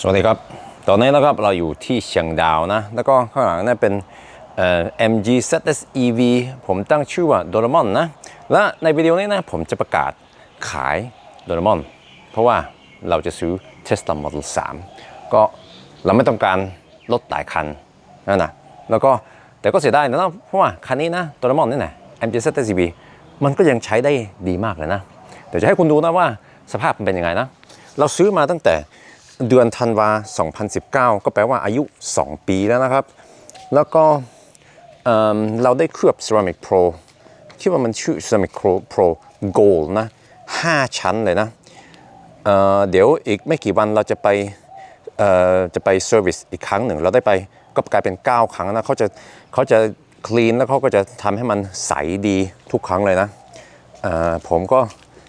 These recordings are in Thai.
สวัสดีครับ ตอนนี้นะครับเราอยู่ที่เชียงดาวนะ แล้วก็ข้างหลังนั่เป็นเอ่อ MG ZS EV ผมตั้งชื่อว่าโดรมอนนะ และในวิดีโอนี้นะผมจะประกาศขายโดรมอน เพราะว่าเราจะซื้อ Tesla Model 3 ก็เราไม่ต้องการรถหลายคันนั่นนะแล้วก็แต่ก็เสียดายนะเพราะว่าคันนี้นะโดรมอนนี่นะ MG ZS EV มันก็ยังใช้ได้ดีมากเลยนะ เดี๋ยวจะให้คุณดูนะว่าสภาพมันเป็นยังไงนะ เราซื้อมาตั้งแต่ เดือนธันวา 2019 ก็แปลว่าอายุ 2 ปีแล้วนะครับ แล้วก็เเราได้เคลือบ Ceramic Pro คิดว่ามันชื่อ Ceramic Pro Pro Gold นะ 5 ชั้นเลยนะเเดี๋ยวอีกไม่กี่วันเราจะไปจะไปเซอร์วิสอีกครั้งหนึ่ง เราได้ไปก็กลายเป็น 9 ครั้งนะเขาจะเขาจะคลีนแล้วเขาก็จะทำให้มันใสดีทุกครั้งเลยนะ ผมก็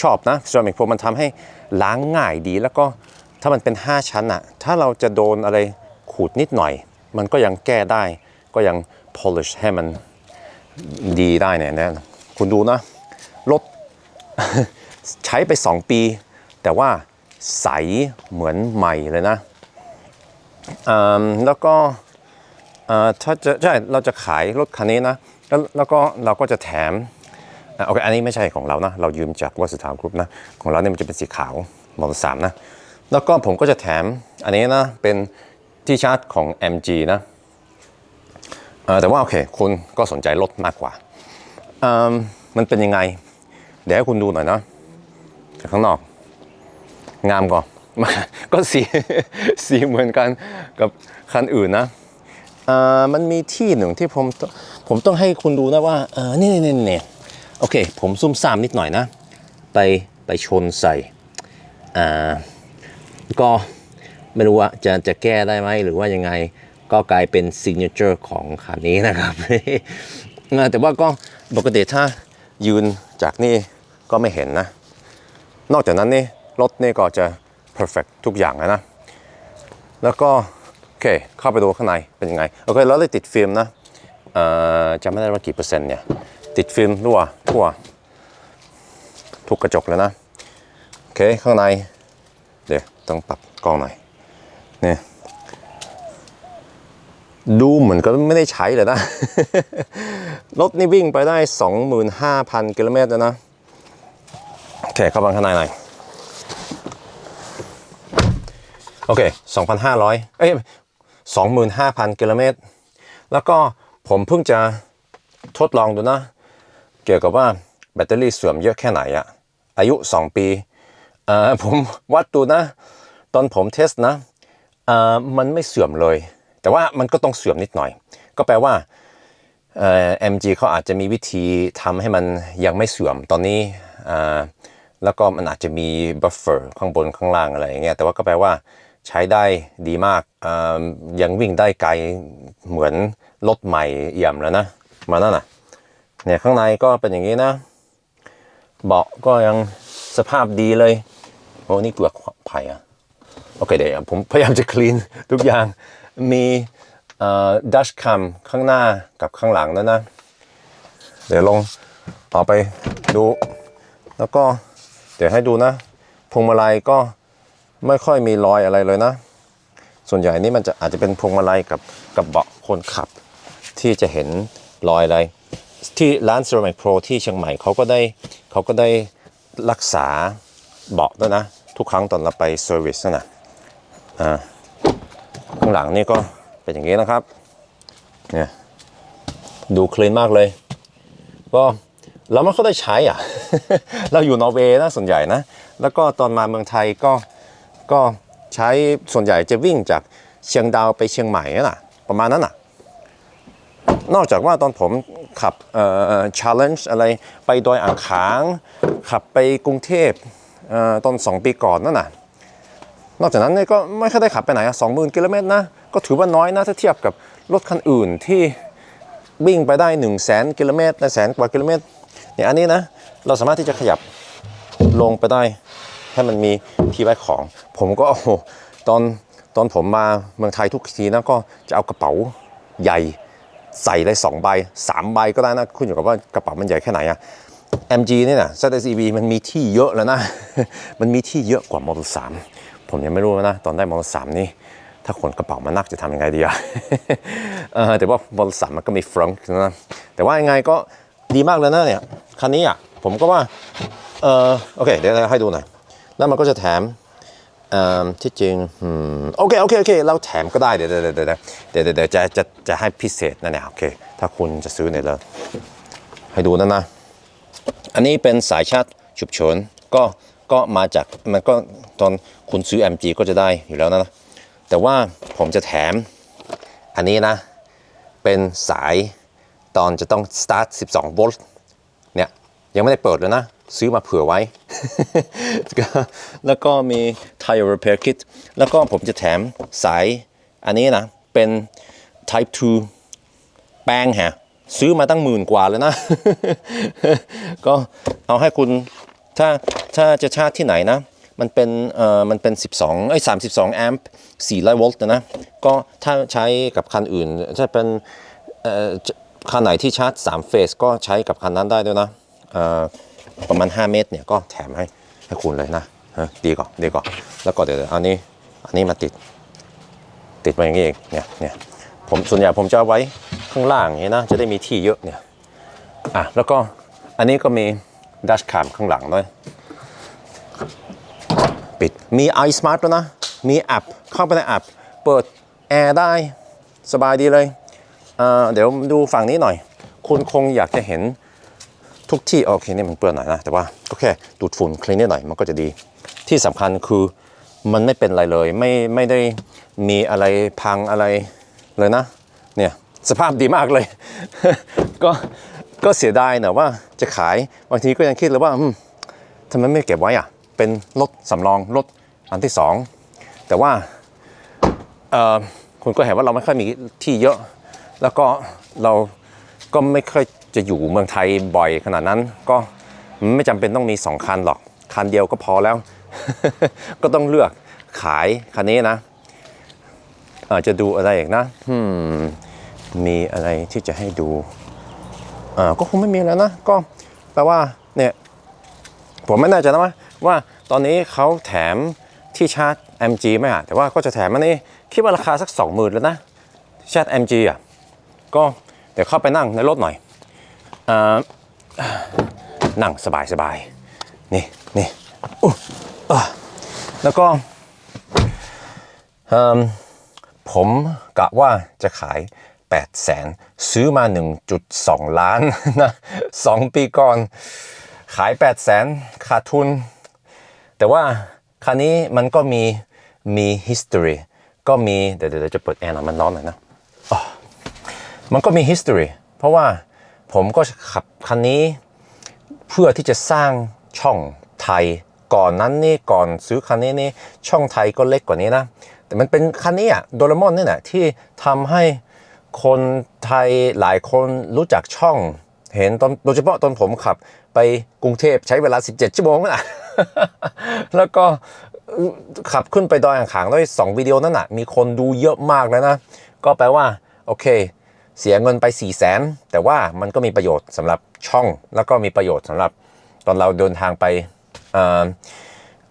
ชอบนะ Ceramic Pro มันทำให้ล้างง่ายดีแล้วก็ ถ้ามันเป็น 5 ชั้นอะถ้าเราจะโดนอะไรขูดนิดหน่อย มันก็ยังแก้ได้ ก็ยัง polish ให้มันดีได้เนี่ยนะคุณดูนะรถใช้ไป 2 ปี แต่ว่าใสเหมือนใหม่เลยนะแล้วก็ถ้าจะใช่เราจะขายรถคันนี้นะ แล้วแล้วก็เราก็จะแถมโอเคอันนี้ไม่ใช่ของเรานะ เรายืมจากวัสดุถากรุ๊ปนะ ของเราเนี่ยมันจะเป็นสีขาวมอเตอร์สามนะ แล้วก็ผมก็จะแถมอันนี้นะเป็นที่ชาร์จของ MG นะแต่ว่าโอเคคุณก็สนใจรถมากกว่า มันเป็นยังไง เดี๋ยวให้คุณดูหน่อยนะจากข้างนอก งามก่อก็สีสีเหมือนกันกับคันอื่นนะมันมีที่หนึ่งที่ผมผมต้องให้คุณดูนะว่าเออนี่นี่นี่โอเค ผมซุ่มซ่ามนิดหน่อยนะ ไปไปชนใส่อ่า ก็ไม่รู้ว่าจะจะแก้ได้ไหมหรือว่ายังไงก็กลายเป็น signature ของคันนี้นะครับ แต่ว่าก็ปกติถ้ายืนจากนี่ก็ไม่เห็นนะ นอกจากนั้นนี่รถนี่ก็จะ perfect ทุกอย่างนะ แล้วก็โอเคเข้าไปดูข้างในเป็นยังไง โอเคแล้วเลยติดฟิล์มนะจำไม่ได้ว่ากี่เปอร์เซ็นต์เนี่ย ติดฟิล์มรั่วทั่ว ทุกกระจกเลยนะ โอเค ข้างใน ต้องปรับกล้องหน่อยเนี่ยดูเหมือนก็ไม่ได้ใช้เลยนะ รถนี่วิ่งไปได้ 25,000 กิโลเมตรแล้วนะโอเคเข้าไปข้างในหน่อยโอเค 2,500 เอ้ย 25,000 กิโลเมตร แล้วก็ผมเพิ่งจะทดลองดูนะ เกี่ยวกับว่าแบตเตอรี่เสื่อมเยอะแค่ไหนอะอายุ 2 ปีเอ่อผมวัดดูนะ ตอนผมเทสนะมันไม่เสื่อมเลย แต่ว่ามันก็ต้องเสื่อมนิดหน่อย ก็แปลว่าเอ่อ MG เขาอาจจะมีวิธีทำให้มันยังไม่เสื่อมตอนนี้แล้วก็มันอาจจะมีบัฟเฟอร์ข้างบนข้างล่างอะไรอย่างเงี้ยแต่ว่าก็แปลว่าใช้ได้ดีมากยังวิ่งได้ไกลเหมือนรถใหม่เอี่ยมแล้วนะ มานั่นน่ะเนี่ยข้างในก็เป็นอย่างนี้นะ เบาะก็ยังสภาพดีเลยโอ้นี่เปลือกไผ่อะ โอเคเดี๋ยวผมพยายามจะคลีนทุกอย่างมีดัชคัมข้างหน้ากับข้างหลังแล้วนะ เดี๋ยวลงออกไปดู แล้วก็เดี๋ยวให้ดูนะพวงมาลัยก็ไม่ค่อยมีรอยอะไรเลยนะ ส่วนใหญ่นี่มันจะอาจจะเป็นพวงมาลัยกับกับเบาะคนขับ ที่จะเห็นรอยอะไร ที่ร้าน Ceramic Pro ที่เชียงใหม่เขาก็ได้เขาก็ได้รักษาเบาะด้วยนะ ทุกครั้งตอนเราไปเซอร์วิสนะ อ่าข้างหลังนี่ก็เป็นอย่างนี้นะครับเนี่ยดูคลีนมากเลย ก็เราไม่ค่อยได้ใช้อะ เราอยู่นอร์เวย์นะส่วนใหญ่นะ แล้วก็ตอนมาเมืองไทยก็ก็ใช้ส่วนใหญ่จะวิ่งจากเชียงดาวไปเชียงใหม่น่ะ ประมาณนั้นน่ะ นอกจากว่าตอนผมขับเอ่อ challenge อะไรไปดอยอ่างขาง ขับไปกรุงเทพเอ่อตอนสองปีก่อนนั่นน่ะ นอกจากนั้นเนี่ยก็ไม่ค่อยได้ขับไปไหนอะสองหมื่นกิโลเมตรนะ ก็ถือว่าน้อยนะถ้าเทียบกับรถคันอื่นที่วิ่งไปได้1นึ่งแสนกิโลเมตรในแสนกว่ากิโลเมตรเนี่ยอันนี้นะเราสามารถที่จะขยับลงไปได้ให้มันมีที่ไว้ของ ผมก็โอ้โหตอนตอนผมมาเมืองไทยทุกทีนะก็จะเอากระเป๋าใหญ่ใส่เลยสองใบสามใบก็ได้นะขึ้นอยู่กับว่ากระเป๋ามันใหญ่แค่ไหนอะ MG เนี่ยนะ ZSEV มันมีที่เยอะแล้วนะ มันมีที่เยอะกว่า Model 3 ผมยังไม่รู้นะตอนได้มอเตอร์สามนี่ถ้าขนกระเป๋ามานักจะทำยังไงดีอะแต่ว่ามอเตอร์สามมันก็มีฟรังก์นะแต่ว่ายังไงก็ดีมากเลยนะเนี่ยคันนี้อะผมก็ว่าเออโอเคเดี๋ยวให้ดูหน่อยแล้วมันก็จะแถมที่จริงโอเคโอเคโอเคเราแถมก็ได้เดี๋ยวเดี๋ยวเดี๋ยวเดี๋ยวเดี๋ยวจะจะจะให้พิเศษนะเนี่ยโอเคถ้าคุณจะซื้อเนี่ยเราให้ดูนะนะ อันนี้เป็นสายชาร์จฉุกเฉินก็ ก็มาจากมันก็ตอนคุณซื้อ MG ก็จะได้อยู่แล้วนะแต่ว่าผมจะแถมอันนี้นะ เป็นสายตอนจะต้อง start 12 โวลต์เนี่ย ยังไม่ได้เปิดเลยนะ ซื้อมาเผื่อไว้ แล้วก็มี tire repair kit แล้วก็ผมจะแถมสายอันนี้นะ เป็น type 2 แป้งฮะ ซื้อมาตั้งหมื่นกว่าแล้วนะ ก็เอาให้คุณ ถ้าถ้าจะชาร์จที่ไหนนะ มันเป็นเอ่อมันเป็น 12ไอ้ย32 แอมป์400โวลต์นะ ก็ถ้าใช้กับคันอื่นถ้าเป็นเอ่อคันไหนที่ชาร์จ3เฟสก็ใช้กับคันนั้นได้ด้วยนะเอ่อประมาณ 5 เมตรเนี่ยก็แถมให้ให้คุณเลยนะฮะดีกว่าดีกว่าแล้วก็เดี๋ยวอันนี้อันนี้มาติดติดมาอย่างนี้เองเนี่ยเนี่ยผมส่วนใหญ่ผมจะไว้ข้างล่างอย่างนี้นะจะได้มีที่เยอะเนี่ยอะแล้วก็อันนี้ก็มี ดัชคามข้างหลังด้วยปิด มี iSmart แล้วนะ มีแอป เข้าไปในแอป เปิดแอร์ได้ สบายดีเลยเเดี๋ยวดูฝั่งนี้หน่อย คุณคงอยากจะเห็นทุกที่ โอเค นี่มันเปื้อนหน่อยนะ แต่ว่าก็แค่ดูดฝุ่นคลีนนิดหน่อย มันก็จะดี ที่สำคัญคือมันไม่เป็นอะไรเลย ไม่ไม่ได้มีอะไรพังอะไรเลยนะ เนี่ย สภาพดีมากเลย ก็ ก็เสียดายนะว่าจะขายบางทีก็ยังคิดเลยว่าทำไมไม่เก็บไว้อะ เป็นรถสำรองรถอันที่สองแต่ว่าคุณก็เห็นว่าเราไม่ค่อยมีที่เยอะ แล้วก็เราก็ไม่ค่อยจะอยู่เมืองไทยบ่อยขนาดนั้น ก็ไม่จำเป็นต้องมีสองคันหรอก คันเดียวก็พอแล้ว ก็ต้องเลือกขายคันนี้นะอาจจะดูอะไรอีกนะมีอะไรที่จะให้ดู อ่าก็คงไม่มีแล้วนะก็แปลว่าเนี่ยผมไม่แน่ใจนะว่าว่าตอนนี้เขาแถมที่ชาร์จ MG ไหมอะแต่ว่าก็จะแถมอันนี้คิดว่าราคาสัก 20,000แล้วนะชาร์จ MG อะก็เดี๋ยวเข้าไปนั่งในรถหน่อยอ่านั่งสบายสบายๆนี่นี่แล้วก็ผมกะว่าจะขาย 8แสนซื้อมา 1.2 ล้านนะสองปีก่อน ขาย 8 แสนขาดทุน แต่ว่าคันนี้มันก็มี มี history ก็มี เดี๋ยวเดี๋ยวจะเปิดแอร์หน่อยมันร้อนหน่อยนะมันก็มี history เพราะว่าผมก็ขับคันนี้เพื่อที่จะสร้างช่องไทยก่อนนั้นนี่ก่อนซื้อคันนี้นี่ช่องไทยก็เล็กกว่านี้นะ แต่มันเป็นคันนี้อะโดเรมอนนี่แหละที่ทำให้ คนไทยหลายคนรู้จักช่อง เห็นตอนโดยเฉพาะตอนผมขับ ไปกรุงเทพใช้เวลา 17 ชั่วโมงนะ แล้วก็ขับขึ้นไปดอยอ่างขางด้วย2วิดีโอนั่นน่ะ มีคนดูเยอะมากเลยนะ ก็แปลว่า โอเค เสียเงินไป 4 0 0แสนแต่ว่ามันก็มีประโยชน์สำหรับช่อง แล้วก็มีประโยชน์สำหรับตอนเราเดินทางไปเ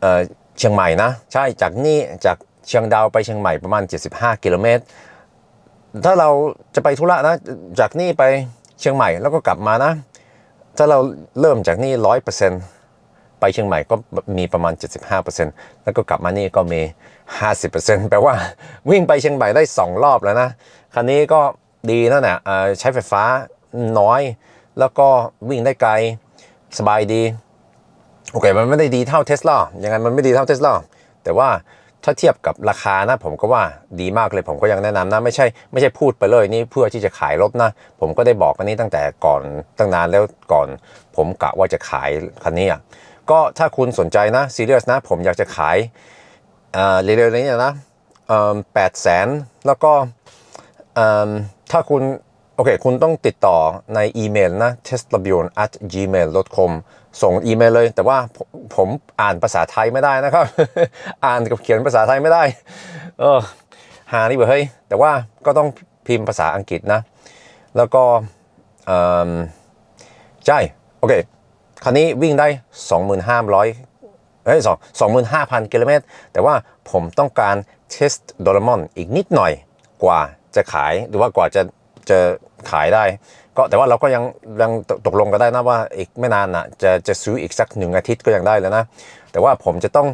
เเชียงใหม่นะ ใช่จากนี่จากเชียงดาวไปเชียงใหม่ประมาณ 75 กิโลเมตร ถ้าเราจะไปธุระนะ จากนี่ไปเชียงใหม่แล้วก็กลับมานะ ถ้าเราเริ่มจากนี่ร้อยเปอร์เซ็นต์ไปเชียงใหม่ก็มีประมาณ 75%แล้วก็กลับมานี่ก็มี 50%แปลว่าวิ่งไปเชียงใหม่ได้ 2 รอบแล้วนะ คันนี้ก็ดีนะเนี่ยใช้ไฟฟ้าน้อย แล้วก็วิ่งได้ไกลสบายดี โอเค มันไม่ได้ดีเท่าเทสลายังไงมันไม่ดีเท่าเทสลาแต่ว่า ถ้าเทียบกับราคานะผมก็ว่าดีมากเลยผมก็ยังแนะนำนะไม่ใช่ไม่ใช่พูดไปเลยนี่เพื่อที่จะขายรถนะ ผมก็ได้บอกอันนี้ตั้งแต่ก่อนตั้งนานแล้วก่อน ผมกะว่าจะขายคันนี้อะก็ถ้าคุณสนใจนะซีเรียสนะ ผมอยากจะขายอ่าเร็วๆนี้นะแปดแสนแล้วก็เอิ่มถ้าคุณโอเค คุณต้องติดต่อในอีเมลนะ teslabion at gmail com ส่งอีเมลเลย แต่ว่าผมผมอ่านภาษาไทยไม่ได้นะครับ อ่านกับเขียนภาษาไทยไม่ได้ เออหานี่เว้ยเฮ้ยแต่ว่าก็ต้องพิมพ์ภาษาอังกฤษนะ แล้วก็ใช่โอเคคันนี้วิ่งได้ 2,500เอ้ยสองสองหมื่นห้าพันกิโลเมตรแต่ว่าผมต้องการเทสโดเรมอนอีกนิดหน่อยกว่าจะขายหรือว่ากว่าจะจะขายได้ ก็แต่ว่าเราก็ยังยังตตกลงกันได้นะว่าอีกไม่นานนะจะจะซื้ออีกสักหนึ่งอาทิตย์ก็ยังได้แล้วนะ แต่ว่าผมจะต้อง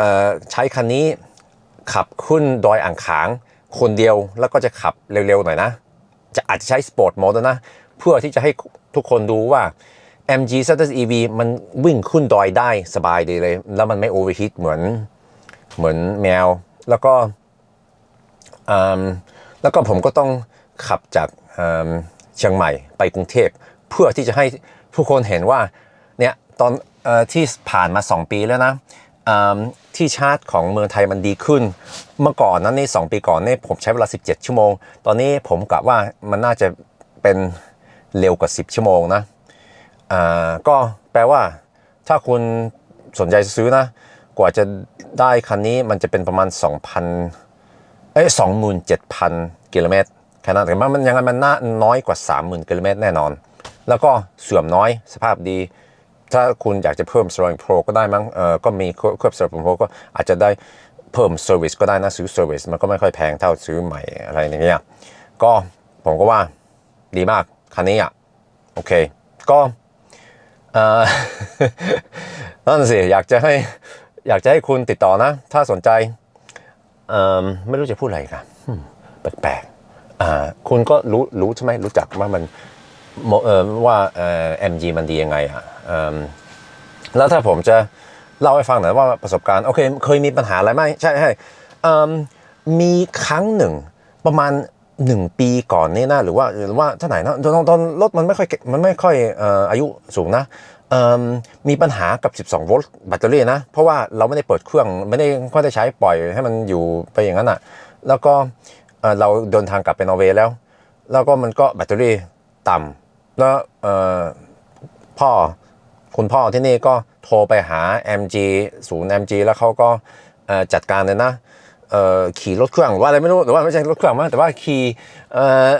ออใช้คันนี้ขับขึ้นดอยอ่างขาง คนเดียวแล้วก็จะขับเร็วๆหน่อยนะ จะอาจจะใช้สปอร์ตโหมดนะ เพื่อที่จะให้ทุกคนดูว่า MG z s EV มันวิ่งขึ้นดอยได้สบายดีเลย แล้วมันไม่โอเวอร์ฮีทเหมือนเหมือนแมว แล้วก็แล้วก็ผมก็ต้องขับจากอ เชียงใหม่ไปกรุงเทพเพื่อที่จะให้ทุกคนเห็นว่าเนี่ยตอนออที่ผ่านมา 2 ปีแล้วนะที่ชาร์จของเมืองไทยมันดีขึ้น เมื่อก่อนนั้นในสองปีก่อนเนี่ยผมใช้เวลา 17 ชั่วโมง ตอนนี้ผมกะว่ามันน่าจะเป็นเร็วกว่า 10 ชั่วโมงนะก็แปลว่าถ้าคุณสนใจจะซื้อนะ กว่าจะได้คันนี้มันจะเป็นประมาณ 2,000เอ้ย27,000 กิโลเมตร แค่นั้นแต่ว่ามันยังไงมันน่าน้อยกว่า 30,000กิโลเมตรแน่นอน แล้วก็เสื่อมน้อยสภาพดี ถ้าคุณอยากจะเพิ่ม Sterling Pro ก็ได้มั้งเออก็มีเครื่อบ Sterling Pro ก็อาจจะได้เพิ่ม Service ก็ได้นะซื้อ Service มันก็ไม่ค่อยแพงเท่าซื้อใหม่อะไรอย่างเงี้ยก็ผมก็ว่าดีมากคันนี้อะโอเค ก็เออนั่นสิอยากจะให้อยากจะให้คุณติดต่อนะ ถ้าสนใจเอ่อไม่รู้จะพูดอะไรกันแปลกๆ คุณก็รู้รู้ใช่ไหมรู้จักว่ามันว่าเอ่อ MG มันดียังไงอะแล้วถ้าผมจะเล่าให้ฟังหน่อยว่าประสบการณ์โอเคเคยมีปัญหาอะไรไหมใช่ใช่มีครั้งหนึ่งประมาณหนึ่งปีก่อนนี่นะหรือว่าหรือว่าเท่าไหร่นะตอนตอนรถมันไม่ค่อยมันไม่ค่อยอายุสูงนะมมีปัญหากับ 12 โวลต์แบตเตอรี่นะ เพราะว่าเราไม่ได้เปิดเครื่องไม่ได้ค่อยได้ใช้ปล่อยให้มันอยู่ไปอย่างนั้นอะ แล้วก็ เราเดินทางกลับไปนอร์เวย์แล้ว แล้วก็มันก็แบตเตอรี่ต่ำแล้วพ่อคุณพ่อที่นี่ก็โทรไปหา MG ศูนย์ MG แล้วเขาก็จัดการเลยนะขี่รถเครื่องหรือว่าอะไรไม่รู้หรือว่าไม่ใช่รถเครื่องมั้งแต่ว่าขี่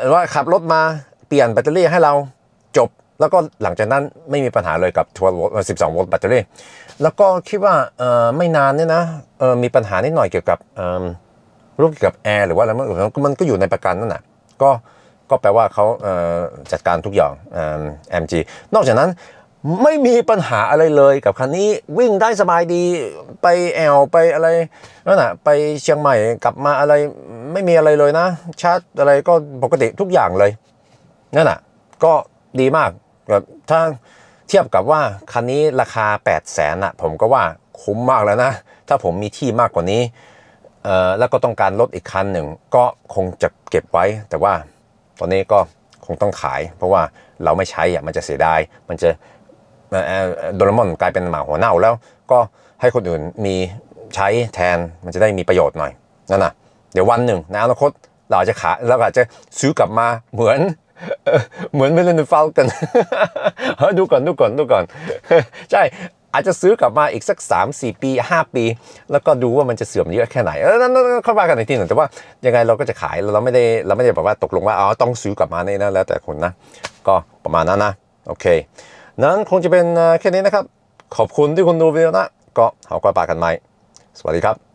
หรือว่าขับรถมาเปลี่ยนแบตเตอรี่ให้เราจบ แล้วก็หลังจากนั้นไม่มีปัญหาเลยกับ12โวลต์เอ่อ12โวลต์แบตเตอรี่ แล้วก็คิดว่าไม่นานเนี่ยนะมีปัญหานิดหน่อยเกี่ยวกับ รูปเกี่ยวกับแอร์หรือว่าอะไรมันก็อยู่ในประกันนั่นแหละก็ก็แปลว่าเขาเจัดการทุกอย่างเอ่อ MG นอกจากนั้นไม่มีปัญหาอะไรเลยกับคันนี้วิ่งได้สบายดีไปแอลไปอะไรนั่นน่ะไปเชียงใหม่กลับมาอะไรไม่มีอะไรเลยนะ ชาร์จอะไรก็ปกติทุกอย่างเลยนั่นน่ะก็ดีมากแบบถ้าเทียบกับว่าคันนี้ราคา 8 0 0แสนอะผมก็ว่าคุ้มมากแล้วนะ ถ้าผมมีที่มากกว่านี้ แล้วก็ต้องการรถอีกคันหนึ่งก็คงจะเก็บไว้ แต่ว่าตอนนี้ก็คงต้องขาย เพราะว่าเราไม่ใช้อะมันจะเสียดายมันจะเอ่อเอ่อโดเรมอนกลายเป็นหมาหัวเน่าแล้วก็ให้คนอื่นมีใช้แทนมันจะได้มีประโยชน์หน่อยนั่นน่ะเดี๋ยววันหนึ่งในอนาคตเราอาจจะขายเราอาจจะซื้อกลับมาเหมือนเหมือนไม่เล่นฟาลกันดูก่อนดูก่อนดูก่อน ใช่ อาจจะซื้อกลับมาอีกสัก 3 4 ปี 5 ปี แล้วก็ดูว่ามันจะเสื่อมเยอะแค่ไหนเออนั่นเข้ามากันในที่หนึ่งแต่ว่ายังไงเราก็จะขายเราไม่ได้เราไม่ได้แบบว่าตกลงว่าอ๋อต้องซื้อกลับมาเนี่ยนะแล้วแต่คนนะ ก็ประมาณนั้นนะโอเค นั้นคงจะเป็นแค่นี้นะครับ ขอบคุณที่คุณดูวิดีโอนะ ก็เอากระปากันไหมสวัสดีครับ